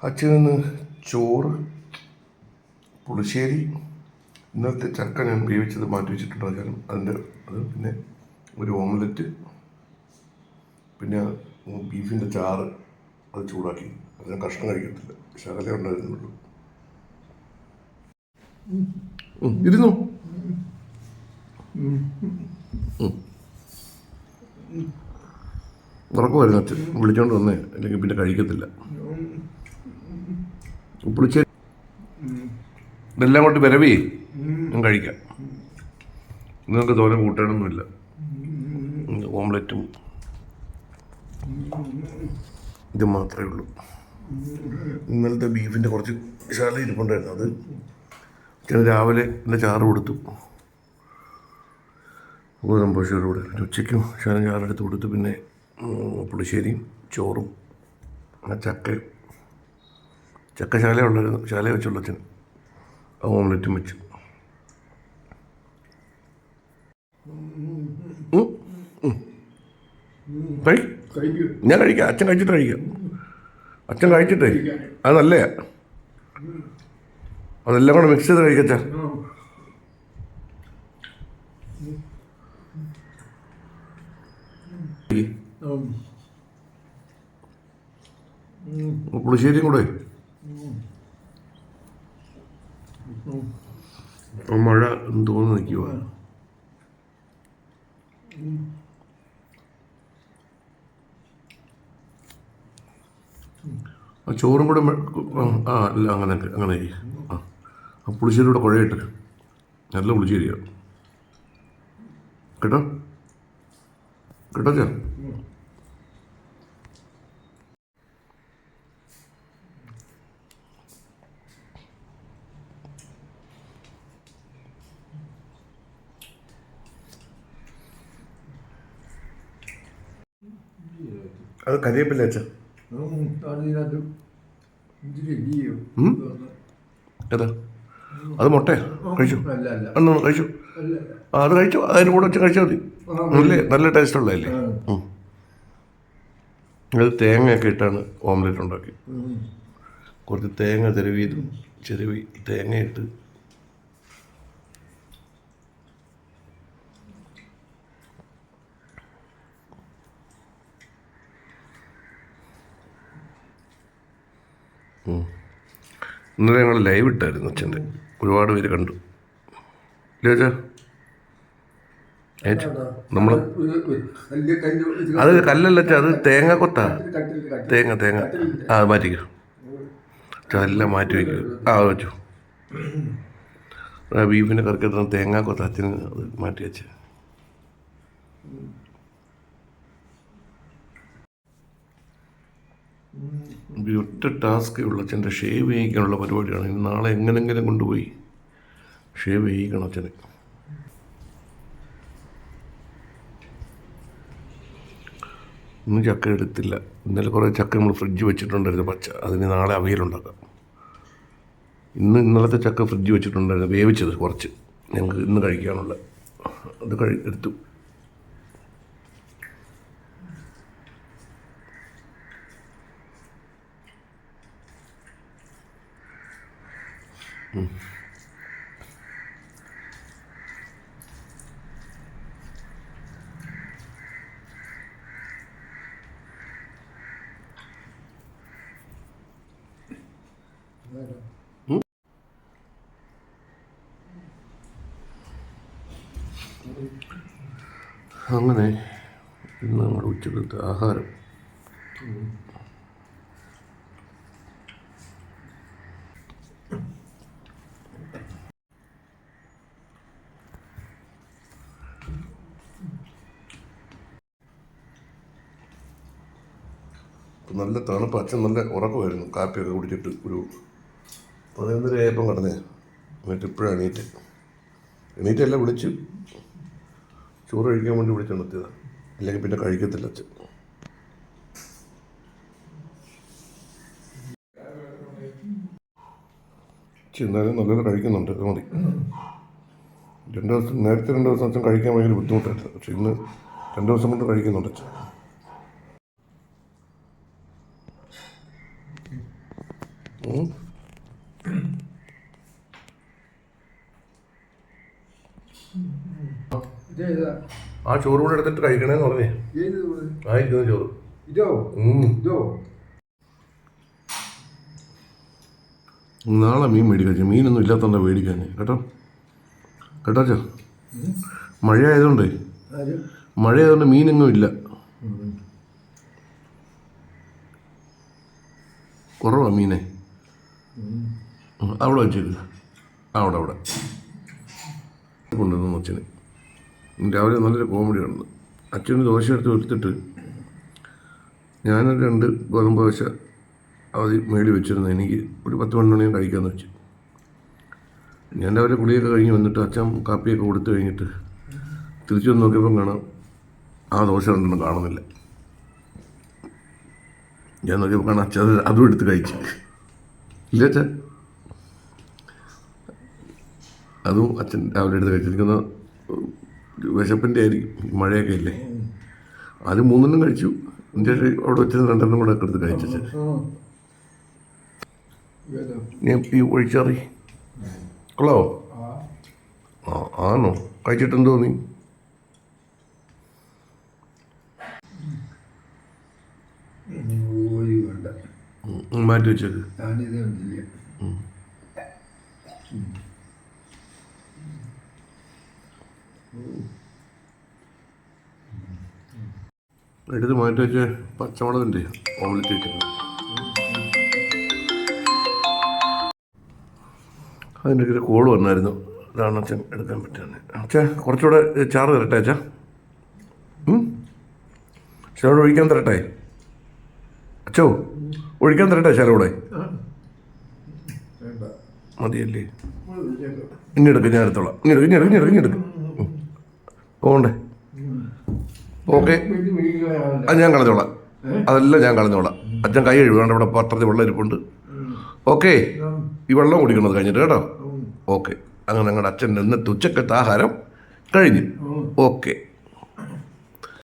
അച്ഛന് ചോറ് പുളിശ്ശേരി ഇന്നത്തെ ചക്ക ഞാൻ വേവിച്ചത് മാറ്റി വെച്ചിട്ടുണ്ട് കാരണം അതിന്റെ അത് പിന്നെ ഒരു ഓംലെറ്റ് പിന്നെ ബീഫിന്റെ ചാറ് അത് ചൂടാക്കി അത് ഞാൻ കഷ്ണം കഴിക്കത്തില്ല ശകലേ ഉണ്ടായിരുന്നുള്ളൂ ഇരുന്നു ഉറക്കമായിരുന്നു അച്ഛൻ വിളിച്ചോണ്ട് വന്നേ അല്ലെങ്കിൽ പിന്നെ കഴിക്കത്തില്ല പുളിശ്ശേരി ഇതെല്ലാം കൊണ്ട് വരവേ ഞാൻ കഴിക്കാം. നിങ്ങൾക്ക് തോനെ കൂട്ടാനൊന്നുമില്ല. ഓംലെറ്റും ഇത് മാത്രമേ ഉള്ളൂ. ഇന്നലത്തെ ബീഫിന്റെ കുറച്ച് ശാല ഇരിപ്പുണ്ടായിരുന്നു. അത് ഞാൻ രാവിലെ എന്റെ ചാറ് കൊടുത്തു. ഗോതമ്പശോറ് കൂടെ പിന്നെ ഉച്ചയ്ക്കും ശാലം ചാറെടുത്ത് കൊടുത്തു. പിന്നെ പുളിശ്ശേരിയും ചോറും ആ ചക്കയും ചക്ക ശാല ഉണ്ടായിരുന്നു ശാല വെച്ചുള്ള അച്ഛൻ. ഓംലെറ്റും വെച്ചു. ഞാൻ കഴിക്കാം. അച്ഛൻ കഴിച്ചിട്ട് കഴിക്കാം. അച്ഛൻ കഴിച്ചിട്ടേ. അത് നല്ലേ അതെല്ലാം കൂടെ മിക്സ് ചെയ്ത് കഴിക്കച്ചാ പുളിശ്ശേരിയും കൂടെ. ഇപ്പം മഴ തോന്നു നിൽക്കുക ആ ചോറും കൂടെ ആ, അല്ല അങ്ങനെ അങ്ങനെ. ആ ആ പുളിശ്ശേരി കൂടെ കുഴയിട്ട് നല്ല പുളിശ്ശേരിയാണ് കേട്ടോ? കേട്ടോ ചാ അത് കരിയേപ്പില്ല അച്ഛാ ഏതാ? അത് മുട്ട കഴിച്ചു? അന്ന് കഴിച്ചു? ആ അത് കഴിച്ചു. അതിന് കൂടെ വെച്ച് കഴിച്ചാൽ മതി. നല്ല നല്ല ടേസ്റ്റ് ഉള്ളതല്ലേ. അത് തേങ്ങയൊക്കെ ഇട്ടാണ് ഓംലെറ്റ് ഉണ്ടാക്കി കുറച്ച് തേങ്ങ ചെരുവിയതും ചെരുവി തേങ്ങയിട്ട് ഇന്നലെ ഞങ്ങൾ ലൈവ് ഇട്ടായിരുന്നു അച്ഛന്റെ. ഒരുപാട് പേര് കണ്ടു. ഇല്ലേ നമ്മൾ അത്. കല്ലല്ല അത് തേങ്ങ കൊത്താ. തേങ്ങ തേങ്ങ. ആ അത് മാറ്റിക്കോ. അതെല്ലാം മാറ്റി വയ്ക്കുക ആ വെച്ചു. ബീഫിന്റെ കറക്കെത്തുന്ന തേങ്ങ കൊത്താത്തിന് അച്ഛന്? അത് മാറ്റി വെച്ച്. ഒറ്റ ടാസ്ക് ഉള്ളൂ. അച്ഛന്റെ ഷേവ് ചെയ്യിക്കാനുള്ള പരിപാടിയാണ്. ഇനി നാളെ എങ്ങനെങ്കിലും കൊണ്ടുപോയി ഷേവ് ചെയ്യിക്കണം അച്ഛനെ. ഇന്ന് ചക്ക എടുത്തില്ല. ഇന്നലെ കുറേ ചക്ക നമ്മൾ ഫ്രിഡ്ജ് വെച്ചിട്ടുണ്ടായിരുന്നു. പച്ച അതിന് നാളെ അവയിലുണ്ടാക്കാം. ഇന്ന് ഇന്നലത്തെ ചക്ക ഫ്രിഡ്ജ് വെച്ചിട്ടുണ്ടായിരുന്നു. വേവിച്ചത് കുറച്ച്. ഞങ്ങൾക്ക് ഇന്ന് കഴിക്കാനുള്ള. അത് കഴി എടുത്തു. അങ്ങനെ ഇന്ന് നമ്മുടെ ഉച്ചക്കത്തെ ആഹാരം. നല്ല തണുപ്പ് അച്ഛൻ നല്ല ഉറക്കമായിരുന്നു. കാപ്പിയൊക്കെ കുടിച്ചിട്ട് ഒരു പതിനൊന്നര കടന്നേ. എന്നിട്ട് ഇപ്പോഴാണ് എണീറ്റ്. എണീറ്റല്ല വിളിച്ച് ചോറ് കഴിക്കാൻ വേണ്ടി വിളിച്ചുണർത്തിയതാണ് അല്ലെങ്കിൽ പിന്നെ കഴിക്കത്തില്ല അച്ഛൻ. എന്നാലും നല്ലപോലെ കഴിക്കുന്നുണ്ട്. അത് മതി. രണ്ട് ദിവസം നേരത്തെ രണ്ട് ദിവസം അച്ഛൻ കഴിക്കാൻ ഭയങ്കര ബുദ്ധിമുട്ടായിരുന്നു. പക്ഷെ ഇന്ന് രണ്ട് ദിവസം കൊണ്ട് കഴിക്കുന്നുണ്ട് അച്ഛൻ. ആ ചോറ് കൂടെ എടുത്തിട്ട് കഴിക്കണേന്ന് പറഞ്ഞേ. ആയിരിക്കുന്നു ചോറ്? ഇതോ. ഇതോ? നാളെ മീൻ മേടിക്കാം മീനൊന്നും ഇല്ലാത്തതുകൊണ്ട് മേടിക്കാൻ. കേട്ടോ? കേട്ടോ ചോ മഴ ആയതുകൊണ്ടേ മഴ ആയതുകൊണ്ട് മീനൊന്നും ഇല്ല. കുറവാ മീനെ. അവിടെ വെച്ചേക്ക്. അവിടെ അവിടെ. കൊണ്ടുവന്നു അച്ഛന്. രാവിലെ നല്ലൊരു കോമഡി ഉണ്ട് അച്ഛന് ദോശ എടുത്ത് എടുത്തിട്ട് ഞാനൊരു രണ്ട് ഗോതമ്പ് ദോശ അത് മേടി വെച്ചിരുന്നു. എനിക്ക് ഒരു പത്ത് മണിയോടെയും കഴിക്കാമെന്ന് വെച്ചു. ഞാൻ രാവിലെ കുളിയൊക്കെ കഴിഞ്ഞ് വന്നിട്ട് അച്ഛൻ കാപ്പിയൊക്കെ കൊടുത്തു കഴിഞ്ഞിട്ട് തിരിച്ചു വന്ന് നോക്കിയപ്പം കാണാം ആ ദോശ ഉണ്ടെന്ന് കാണുന്നില്ല. ഞാൻ നോക്കിയപ്പോൾ കാണാം അച്ഛൻ അതും എടുത്ത് കഴിച്ചു. ഇല്ല അച്ഛൻ അതും അച്ഛൻ രാവിലെ എടുത്ത് കഴിച്ചിരിക്കുന്ന വിശപ്പിന്റെ ആയിരിക്കും മഴയൊക്കെ ഇല്ലേ? അത് മൂന്നെണ്ണം കഴിച്ചു. എന്റെ അവിടെ വെച്ചിരുന്ന രണ്ടെണ്ണം കൂടെ എടുത്ത് കഴിച്ചു ഞാൻ ഈ ഒഴിച്ചറി. കൊള്ളാവോ? ആ ആണോ? കഴിച്ചിട്ടെന്ന് നീ ഇനി ഒരു വേണ്ട ഉം, മാറ്റി വെച്ചേക്ക് ഞാനിത് കണ്ടില്ല എടുത്ത് മാറ്റി വെച്ച പച്ചമുളകിന്റെ ഓംലെറ്റ് ഇട്ടത് അതിന്റെ ഒരു കോൾ വന്നായിരുന്നു. അതാണ് അച്ഛൻ എടുക്കാൻ പറ്റുന്നത്. അച്ഛാ കുറച്ചുകൂടെ ചാറ് തരട്ടെ അച്ഛാ? ശാലോട് ഒഴിക്കാൻ തരട്ടെ? അച്ഛോ ഒഴിക്കാൻ തരട്ടെ ശാലോടെ മതിയല്ലേ? ഇനി എടുക്കും ഞാൻ എടുത്തോളാം. ഇനി എടുക്കും ഇനി എടുക്കും ഇനി എടുക്ക്. പോകണ്ടേ ഓക്കെ. അത് ഞാൻ കളഞ്ഞോളാം. അതെല്ലാം ഞാൻ കളഞ്ഞോളാം. അച്ഛൻ കൈ കഴുകാണ്ട് ഇവിടെ പത്രത്തിൽ വെള്ളം ഇരിപ്പുണ്ട്. ഓക്കെ. ഈ വെള്ളം കുടിക്കണത് കഴിഞ്ഞിട്ട് കേട്ടോ? ഓക്കെ. അങ്ങനെ ഞങ്ങളുടെ അച്ഛൻ ഇന്നത്തെ ഉച്ചക്കത്തെ ആഹാരം കഴിഞ്ഞു. ഓക്കെ.